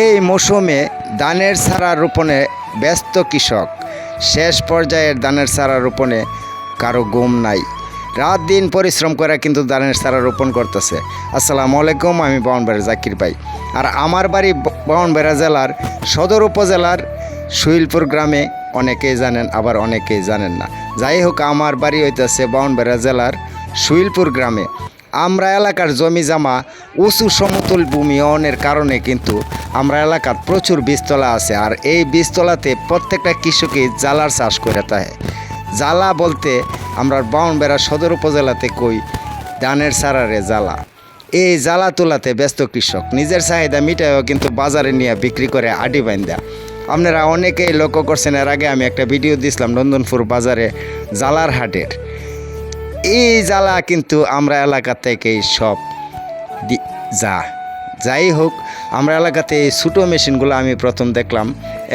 এই মৌসুমে ধানের চারা রোপণে ব্যস্ত কৃষক। শেষ পর্যায়ের ধানের চারা রোপণে কারও ঘুম নাই। রাত দিন পরিশ্রম করে কিন্তু ধানের চারা রোপণ করতেছে। আসসালামু আলাইকুম, আমি বাউনবেড়া জাকির ভাই। আর আমার বাড়ি বাউনবেড়া জেলার সদর উপজেলার সুইলপুর গ্রামে অনেকেই জানেন, আবার অনেকেই জানেন না। যাই হোক, আমার বাড়ি হইতেছে বাউনবেড়া জেলার সুইলপুর গ্রামে। আমরা এলাকার জমি জামা উঁচু সমতল ভূমি অনের কারণে কিন্তু আমরা এলাকার প্রচুর বীজতলা আছে আর এই বীজতলাতে প্রত্যেকটা কৃষকই জ্বালার চাষ করে থাকে। জ্বালা বলতে আমরা বাউনবেড়া সদর উপজেলাতে কই, ধানের সারারে জ্বালা। এই জ্বালা তোলাতে ব্যস্ত কৃষক, নিজের চাহিদা মিটাইও কিন্তু বাজারে নিয়ে বিক্রি করে আডি বাইন্দা। আপনারা অনেকেই লক্ষ্য করছেন, এর আগে আমি একটা ভিডিও দিয়েছিলাম নন্দনপুর বাজারে জ্বালার হাটের। এই জ্বালা কিন্তু আমরা এলাকা থেকেই সব যা, যাই হোক, আমরা এলাকাতে এই ছোটো মেশিনগুলো আমি প্রথম দেখলাম,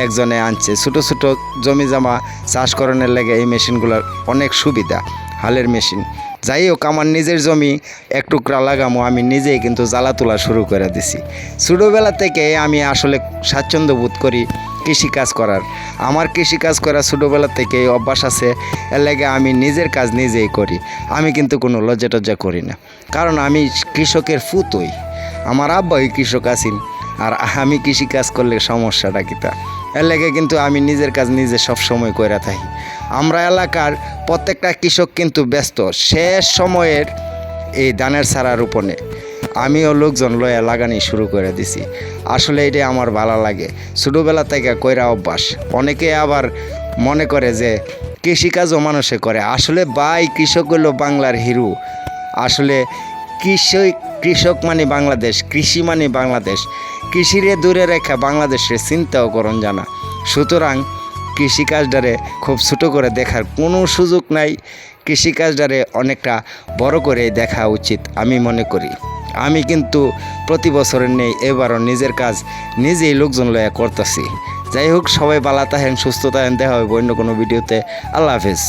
একজনে আনছে। ছোটো ছোটো জমি জমা চাষ করানোর লেগে এই মেশিনগুলোর অনেক সুবিধা, হালের মেশিন। যাই হোক, আমার নিজের জমি এক টুকরা লাগামো, আমি নিজেই কিন্তু জ্বালা তোলা শুরু করে দিছি। ছোটোবেলা থেকে আমি আসলে স্বাচ্ছন্দ্য বোধ করি কৃষিকাজ করার। আমার কৃষিকাজ করা ছোটোবেলা থেকে অভ্যাস আছে, এর লেগে আমি নিজের কাজ নিজেই করি। আমি কিন্তু কোনো লজ্জা টজ্জা করি না। কারণ আমি কৃষকের ফুতই। আমার আব্বাই কৃষক আছেন, আর আমি কৃষিকাজ করলে সমস্যাটা কিতা এর লেগে কিন্তু আমি নিজের কাজ নিজে সব সময় করে থাকি। আমরা এলাকার প্রত্যেকটা কৃষক কিন্তু ব্যস্ত। শেষ সময়ের এই ধানের সারা রোপণে আমিও লোকজন লয়া লাগানি শুরু করে দিছি। আসলে এটা আমার ভালো লাগে। ছোটোবেলা থেকে কইরা অভ্যাস। অনেকে আবার মনে করে যে কৃষিকাজও মানুষে করে। আসলে বাই কৃষক হলো বাংলার হিরো। আসলে কৃষক কৃষক মানে বাংলাদেশ, কৃষি মানে বাংলাদেশ। কৃষিরে দূরে রেখা বাংলাদেশের চিন্তাও করণ জানা। সুতরাং কৃষিকাজটারে খুব ছোটো করে দেখার কোনো সুযোগ নাই। কৃষিকাজটারে অনেকটা বড় করে দেখা উচিত, আমি মনে করি। আমি কিন্তু প্রতি বছরের নেই, এবারও নিজের কাজ নিজেই লোকজন লয়া করতেছি। যাই হোক, সবাই বালা তাহেন সুস্থ তাহেন দেখা হবে অন্য কোনো ভিডিওতে। আল্লাহ হাফেজ।